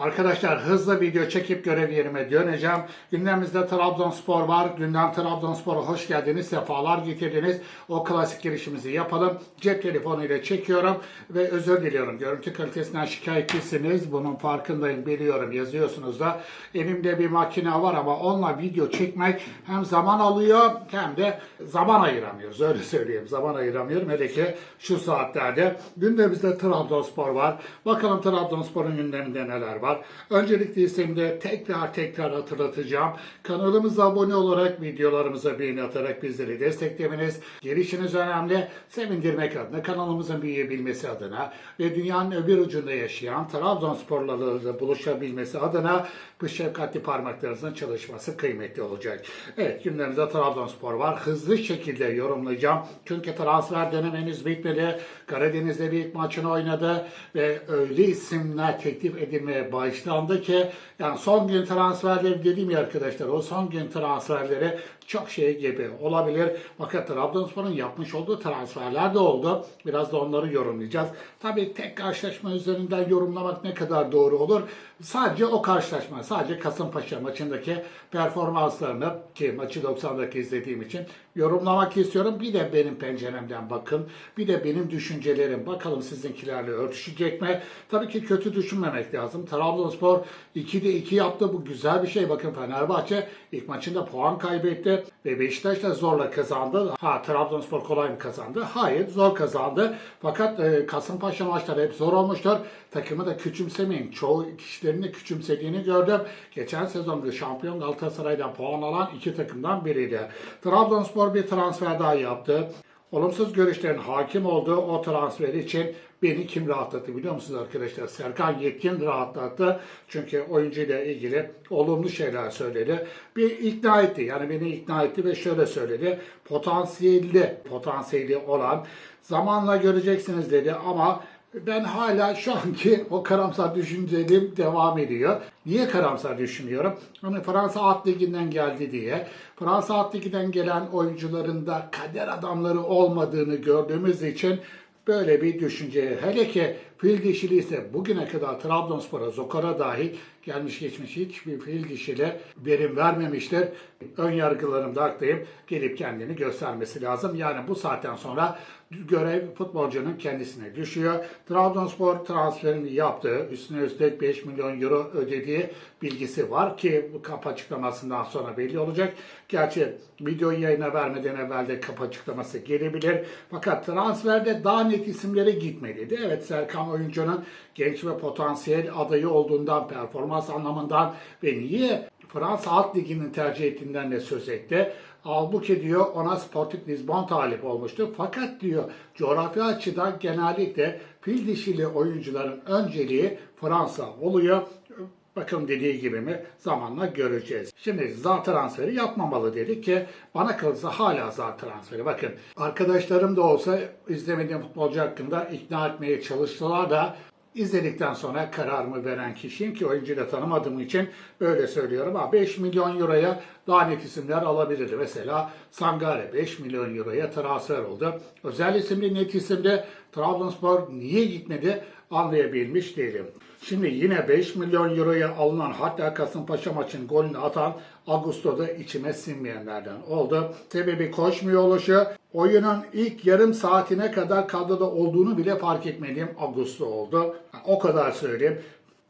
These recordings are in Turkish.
Arkadaşlar hızlı video çekip görev yerime döneceğim. Gündemimizde Trabzonspor var. Gündem Trabzonspor'a hoş geldiniz. Sefalar getirdiniz. O klasik girişimizi yapalım. Cep telefonuyla çekiyorum ve özür diliyorum. Görüntü kalitesinden şikayetçisiniz. Bunun farkındayım biliyorum. Yazıyorsunuz da. Elimde bir makine var ama onunla video çekmek hem zaman alıyor hem de zaman ayıramıyoruz. Öyle söyleyeyim. Zaman ayıramıyorum. Hele ki şu saatlerde. Gündemimizde Trabzonspor var. Bakalım Trabzonspor'un gündeminde neler var. Öncelikle isimde tekrar tekrar hatırlatacağım. Kanalımıza abone olarak videolarımıza beğeni atarak bizleri desteklemeniz, gelişiniz önemli. Sevindirmek adına, kanalımızın büyüyebilmesi adına ve dünyanın öbür ucunda yaşayan Trabzonsporlarla buluşabilmesi adına bu şefkatli parmaklarınızın çalışması kıymetli olacak. Evet gündemimizde Trabzonspor var. Hızlı şekilde yorumlayacağım. Çünkü transfer henüz bitmedi. Karadeniz'de bir maçını oynadı ve öyle isimler teklif edilmeye başlandı ki yani son gün transferleri dediğim ya arkadaşlar o son gün transferleri çok şey gibi olabilir. Fakat Trabzonspor'un yapmış olduğu transferler de oldu. Biraz da onları yorumlayacağız. Tabii tek karşılaşma üzerinden yorumlamak ne kadar doğru olur? Sadece o karşılaşma, sadece Kasımpaşa maçındaki performanslarını ki maçı 90 dakika izlediğim için yorumlamak istiyorum. Bir de benim penceremden bakın. Bir de benim düşüncelerim. Bakalım sizinkilerle örtüşecek mi? Tabii ki kötü düşünmemek lazım. Trabzonspor 2'de 2 yaptı. Bu güzel bir şey. Bakın Fenerbahçe ilk maçında puan kaybetti ve Beşiktaş da zorla kazandı. Ha Trabzonspor kolay mı kazandı? Hayır zor kazandı. Fakat e, Kasımpaşa maçları hep zor olmuştur. Takımı da küçümsemeyin. Çoğu kişilerin de küçümsediğini gördüm. Geçen sezonda şampiyon Galatasaray'dan puan alan iki takımdan biriydi. Trabzonspor bir transfer daha yaptı. Olumsuz görüşlerin hakim olduğu o transfer için beni kim rahatlattı biliyor musunuz arkadaşlar? Serkan Yetkin rahatlattı. Çünkü oyuncuyla ilgili olumlu şeyler söyledi. Bir ikna etti. Yani beni ikna etti ve şöyle söyledi. Potansiyelli, potansiyeli olan zamanla göreceksiniz dedi ama ben hala şu anki o karamsar düşüncelerim devam ediyor. Niye karamsar düşünüyorum? Hani Fransa Alt Ligi'nden geldi diye. Fransa Alt Ligi'den gelen oyuncuların da kader adamları olmadığını gördüğümüz için böyle bir düşünceye hele ki fil dişili ise bugüne kadar Trabzonspor'a, Zokar'a dahil gelmiş geçmiş hiçbir fil dişili verim vermemiştir. Ön yargılarımda haklıyım. Gelip kendini göstermesi lazım. Yani bu saatten sonra görev futbolcunun kendisine düşüyor. Trabzonspor transferini yaptı. Üstüne üstlük 5 milyon euro ödediği bilgisi var ki bu kapı açıklamasından sonra belli olacak. Gerçi videoyu yayına vermeden evvel de kapı açıklaması gelebilir. Fakat transferde daha net isimlere gitmeliydi. Evet Serkan oyuncunun genç ve potansiyel adayı olduğundan, performans anlamından ve niye Fransa Alt Ligi'nin tercih ettiğinden de söz etti. Halbuki diyor ona Sporting Lisbon talip olmuştu. Fakat diyor coğrafya açıdan genellikle fil dişili oyuncuların önceliği Fransa oluyor. Bakın dediği gibi mi zamanla göreceğiz. Şimdi zar transferi yapmamalı dedik ki bana kalırsa hala zar transferi. Bakın arkadaşlarım da olsa izlemediğim futbolcu hakkında ikna etmeye çalıştılar da İzledikten sonra kararımı veren kişiyim ki oyuncuyu da tanımadığım için böyle söylüyorum. Ha 5 milyon euroya daha net isimler alabilirdi. Mesela Sangare 5 milyon euroya transfer oldu. Özel isimli net isimde Trabzonspor niye gitmedi anlayabilmiş değilim. Şimdi yine 5 milyon euroya alınan hatta Kasımpaşa maçın golünü atan Augusto'da içime sinmeyenlerden oldu. Sebebi koşmuyor oluşu. Oyunun ilk yarım saatine kadar kadroda olduğunu bile fark etmediğim Augusto oldu. O kadar söyleyeyim.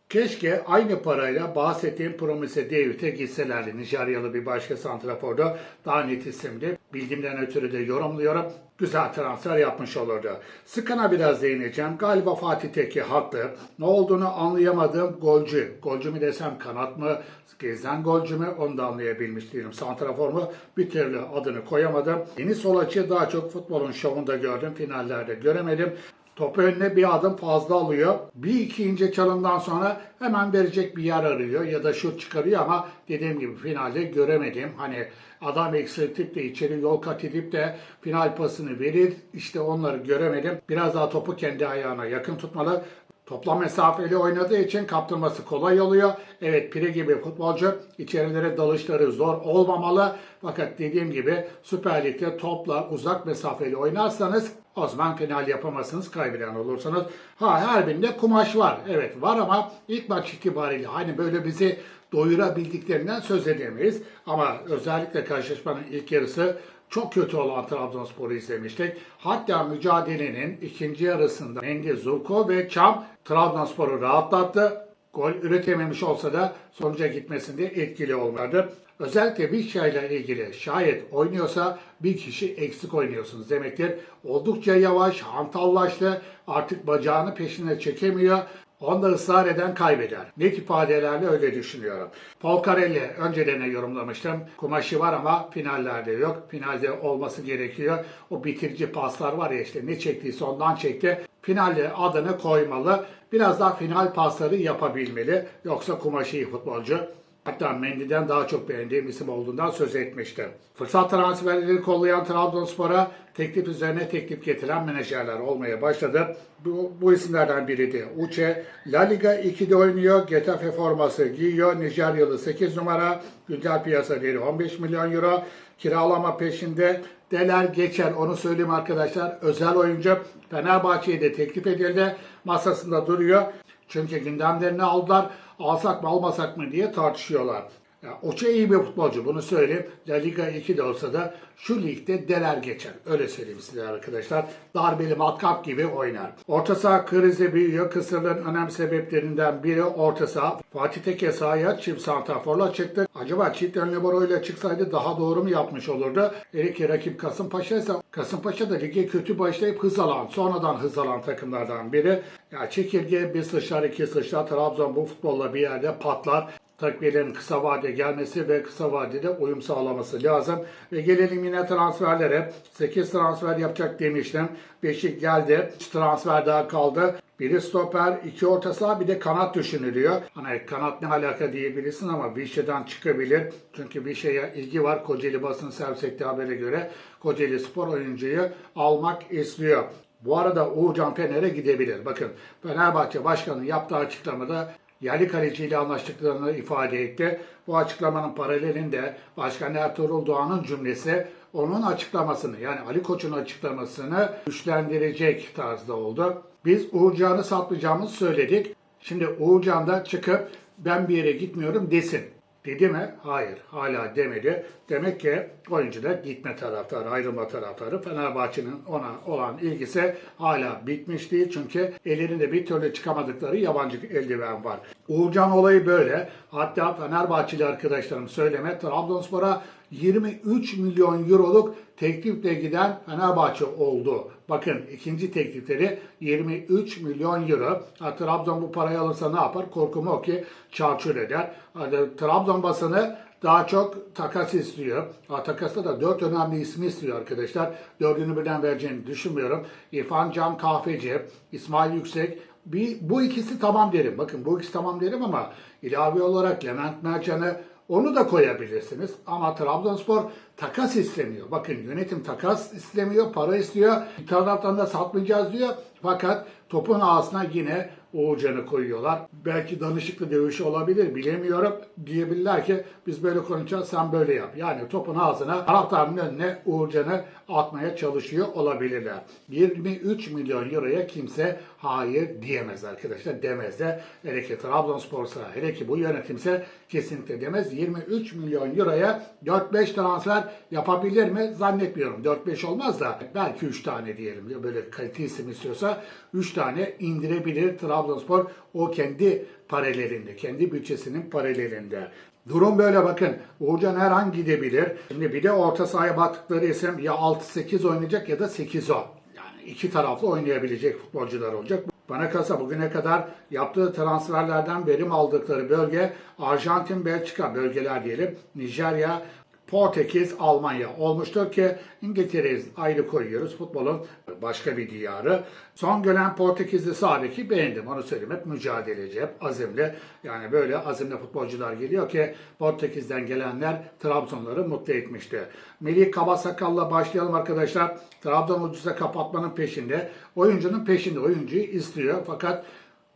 Keşke aynı parayla bahsettiğim Promise David'e gitselerdi. Nijeryalı bir başka santraforda daha net isimdi. Bildiğimden ötürü de yorumluyorum. Güzel transfer yapmış olurdu. Sıkına biraz değineceğim. Galiba Fatih Tekke haklı. Ne olduğunu anlayamadığım golcü. Golcü mü desem kanat mı? Gezen golcü mü? Onu da anlayabilmiş değilim. Santrafor mu? Bir türlü adını koyamadım. Yeni sol daha çok futbolun şovunda gördüm. Finallerde göremedim. Topu önüne bir adım fazla alıyor. Bir iki ince çalımdan sonra hemen verecek bir yer arıyor ya da şut çıkarıyor ama dediğim gibi finalde göremedim. Hani adam eksiltip de içeri yol kat edip de final pasını verir. İşte onları göremedim. Biraz daha topu kendi ayağına yakın tutmalı. Toplam mesafeli oynadığı için kaptırması kolay oluyor. Evet Pire gibi futbolcu içerilere dalışları zor olmamalı. Fakat dediğim gibi Süper Lig'de topla uzak mesafeli oynarsanız O zaman final yapamazsınız, kaybeden olursanız. Ha her birinde kumaş var. Evet var ama ilk maç itibariyle hani böyle bizi doyurabildiklerinden söz edemeyiz. Ama özellikle karşılaşmanın ilk yarısı çok kötü olan Trabzonspor'u izlemiştik. Hatta mücadelenin ikinci yarısında Mendy, Zulko ve Çam Trabzonspor'u rahatlattı. Gol üretememiş olsa da sonuca gitmesinde etkili olmadı. Özellikle Vişya ile ilgili şayet oynuyorsa bir kişi eksik oynuyorsunuz demektir. Oldukça yavaş, hantallaştı. Artık bacağını peşine çekemiyor. Onda ısrar eden kaybeder. Net ifadelerle öyle düşünüyorum. Polkarelli önceden yorumlamıştım. Kumaşı var ama finallerde yok. Finalde olması gerekiyor. O bitirici paslar var ya işte ne çektiyse ondan çekti. Finalde adını koymalı. Biraz daha final pasları yapabilmeli. Yoksa kumaşı futbolcu. Hatta Mendy'den daha çok beğendiğim isim olduğundan söz etmişti. Fırsat transferleri kollayan Trabzonspor'a teklif üzerine teklif getiren menajerler olmaya başladı. Bu, bu isimlerden biri de Uche. La Liga 2'de oynuyor. Getafe forması giyiyor. Nijeryalı 8 numara. Güncel piyasa değeri 15 milyon euro. Kiralama peşinde. Deler geçer onu söyleyeyim arkadaşlar. Özel oyuncu Fenerbahçe'ye de teklif edildi. Masasında duruyor. Çünkü gündemlerini aldılar. Alsak mı almasak mı diye tartışıyorlar. Ya, Oça iyi bir futbolcu bunu söyleyeyim. La Liga 2 de olsa da şu ligde deler geçer. Öyle söyleyeyim size arkadaşlar. Darbeli matkap gibi oynar. Orta saha krizi büyüyor. Kısırlığın önemli sebeplerinden biri orta saha. Fatih Tekke sahaya çift santraforla çıktı. Acaba çift önlü ile çıksaydı daha doğru mu yapmış olurdu? Hele ki rakip Kasımpaşa ise Kasımpaşa da lige kötü başlayıp hız alan, sonradan hız alan takımlardan biri. Ya çekirge bir sıçrar iki sıçrar Trabzon bu futbolla bir yerde patlar takviyelerin kısa vade gelmesi ve kısa vadede uyum sağlaması lazım. Ve gelelim yine transferlere. 8 transfer yapacak demiştim. 5'i geldi. 3 transfer daha kaldı. Biri stoper, iki orta saha bir de kanat düşünülüyor. Hani kanat ne alaka diyebilirsin ama Vişya'dan çıkabilir. Çünkü Vişya'ya ilgi var. Kocaeli basın servis ettiği habere göre Kocaeli spor oyuncuyu almak istiyor. Bu arada Uğurcan Fener'e gidebilir. Bakın Fenerbahçe Başkanı yaptığı açıklamada yerli kaleciyle anlaştıklarını ifade etti. Bu açıklamanın paralelinde Başkan Ertuğrul Doğan'ın cümlesi onun açıklamasını yani Ali Koç'un açıklamasını güçlendirecek tarzda oldu. Biz Uğurcan'ı satmayacağımızı söyledik. Şimdi Uğurcan da çıkıp ben bir yere gitmiyorum desin. Dedi mi? Hayır. Hala demedi. Demek ki oyuncu da gitme taraftarı, ayrılma taraftarı. Fenerbahçe'nin ona olan ilgisi hala bitmiş değil. Çünkü ellerinde bir türlü çıkamadıkları yabancı eldiven var. Uğurcan olayı böyle. Hatta Fenerbahçeli arkadaşlarım söyleme Trabzonspor'a 23 milyon euroluk teklifle giden Fenerbahçe oldu. Bakın ikinci teklifleri 23 milyon euro. Ha, Trabzon bu parayı alırsa ne yapar? Korkum o ki çarçur eder. Hadi, Trabzon basını daha çok takas istiyor. Ha, takasta da dört önemli ismi istiyor arkadaşlar. Dördünü birden vereceğini düşünmüyorum. İrfan Can Kahveci, İsmail Yüksek, bir, bu ikisi tamam derim. Bakın bu ikisi tamam derim ama ilave olarak Levent Mercan'ı onu da koyabilirsiniz. Ama Trabzonspor takas istemiyor. Bakın yönetim takas istemiyor, para istiyor. Bir taraftan da satmayacağız diyor. Fakat topun ağzına yine Uğurcan'ı koyuyorlar. Belki danışıklı dövüşü olabilir bilemiyorum. Diyebilirler ki biz böyle konuşacağız sen böyle yap. Yani topun ağzına taraftarın önüne Uğurcan'ı atmaya çalışıyor olabilirler. 23 milyon euroya kimse hayır diyemez arkadaşlar. Demez de. Hele ki Trabzonspor'sa hele ki bu yönetimse kesinlikle demez. 23 milyon euroya 4-5 transfer yapabilir mi? Zannetmiyorum. 4-5 olmaz da belki 3 tane diyelim. Böyle kalite isim istiyorsa 3 tane indirebilir Trabzonspor o kendi paralelinde, kendi bütçesinin paralelinde. Durum böyle bakın. Uğurcan her an gidebilir. Şimdi bir de orta sahaya baktıkları isim ya 6-8 oynayacak ya da 8-10. Yani iki taraflı oynayabilecek futbolcular olacak. Bana kalsa bugüne kadar yaptığı transferlerden verim aldıkları bölge Arjantin, Belçika bölgeler diyelim. Nijerya, Portekiz, Almanya olmuştur ki İngiltere'yi ayrı koyuyoruz. Futbolun başka bir diyarı. Son gelen Portekizli sahadaki beğendim. Onu söyleyeyim. Hep mücadeleci, hep azimli. Yani böyle azimli futbolcular geliyor ki Portekiz'den gelenler Trabzonları mutlu etmişti. Melih Kabasakal'la başlayalım arkadaşlar. Trabzon ucuza kapatmanın peşinde. Oyuncunun peşinde. Oyuncuyu istiyor fakat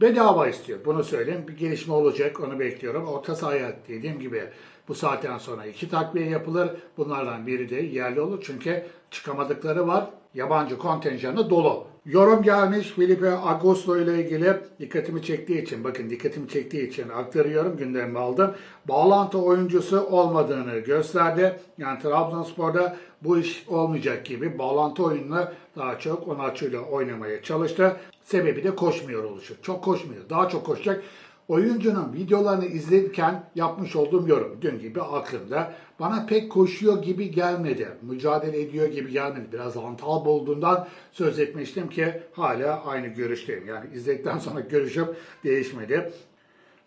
Bedava istiyor. Bunu söyleyeyim. Bir gelişme olacak. Onu bekliyorum. Orta sahaya dediğim gibi bu saatten sonra iki takviye yapılır. Bunlardan biri de yerli olur. Çünkü çıkamadıkları var. yabancı kontenjanı dolu. Yorum gelmiş Felipe Augusto ile ilgili dikkatimi çektiği için, bakın dikkatimi çektiği için aktarıyorum, gündemime aldım. Bağlantı oyuncusu olmadığını gösterdi. Yani Trabzonspor'da bu iş olmayacak gibi bağlantı oyununu daha çok Onaçu ile oynamaya çalıştı. Sebebi de koşmuyor oluşu. Çok koşmuyor. Daha çok koşacak. Oyuncunun videolarını izlerken yapmış olduğum yorum dün gibi aklımda. Bana pek koşuyor gibi gelmedi. Mücadele ediyor gibi gelmedi. Biraz hantal olduğundan söz etmiştim ki hala aynı görüşteyim. Yani izledikten sonra görüşüm değişmedi.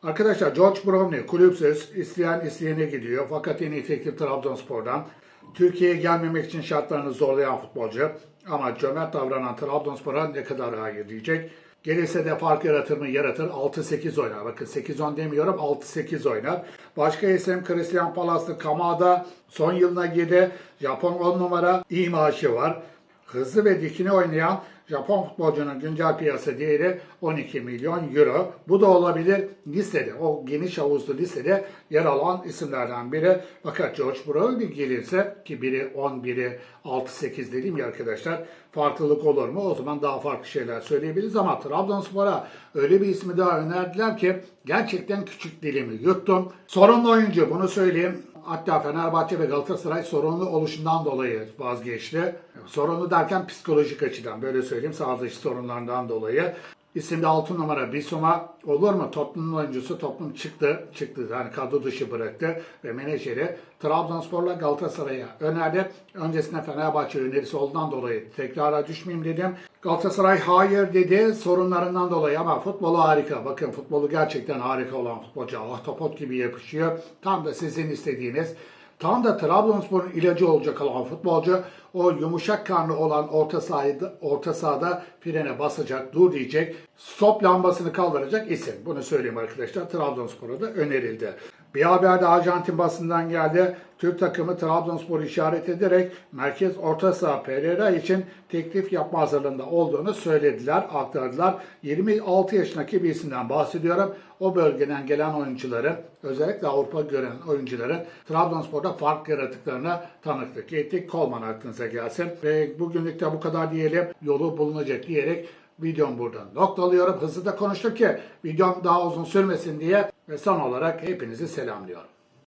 Arkadaşlar George Bromley kulüpsüz, isteyen isteyene gidiyor. Fakat en iyi teklif Trabzonspor'dan. Türkiye'ye gelmemek için şartlarını zorlayan futbolcu. Ama cömert davranan Trabzonspor'a ne kadar hayır diyecek. Gelirse de fark yaratır mı? Yaratır. 6-8 oynar. Bakın 8-10 demiyorum 6-8 oynar. Başka isim Christian Palas'ı Kamada son yılına girdi. Japon 10 numara iyi maaşı var. Hızlı ve dikine oynayan Japon futbolcunun güncel piyasa değeri 12 milyon euro. Bu da olabilir listede, o geniş havuzlu listede yer alan isimlerden biri. Fakat George Brolin gelirse ki biri 10, biri 6-8 dedim ya arkadaşlar. Farklılık olur mu? O zaman daha farklı şeyler söyleyebiliriz ama Trabzonspor'a öyle bir ismi daha önerdiler ki gerçekten küçük dilimi yuttum. Sorunlu oyuncu bunu söyleyeyim. Hatta Fenerbahçe ve Galatasaray sorunlu oluşundan dolayı vazgeçti. Sorunlu derken psikolojik açıdan böyle söyleyeyim sağ dışı sorunlarından dolayı. İsimde 6 numara Bissouma olur mu? Tottenham oyuncusu Tottenham çıktı. Çıktı yani kadro dışı bıraktı ve menajeri Trabzonspor'la Galatasaray'a önerdi. Öncesinde Fenerbahçe önerisi olduğundan dolayı tekrara düşmeyeyim dedim. Galatasaray hayır dedi sorunlarından dolayı ama futbolu harika. Bakın futbolu gerçekten harika olan futbolcu. Ahtapot gibi yapışıyor. Tam da sizin istediğiniz. Tam da Trabzonspor'un ilacı olacak olan futbolcu o yumuşak karnı olan orta sahada, orta sahada frene basacak, dur diyecek, stop lambasını kaldıracak isim. Bunu söyleyeyim arkadaşlar. Trabzonspor'a da önerildi. Bir haber de Arjantin basından geldi. Türk takımı Trabzonspor'u işaret ederek merkez orta saha Pereira için teklif yapma hazırlığında olduğunu söylediler, aktardılar. 26 yaşındaki bir isimden bahsediyorum. O bölgeden gelen oyuncuların, özellikle Avrupa gören oyuncuların Trabzonspor'da fark yarattıklarına tanıklık ettik. Kolman aklınıza gelsin. Ve bugünlük de bu kadar diyelim. Yolu bulunacak diyerek videomu burada noktalıyorum. Hızlı da konuştuk ki videom daha uzun sürmesin diye ve son olarak hepinizi selamlıyorum.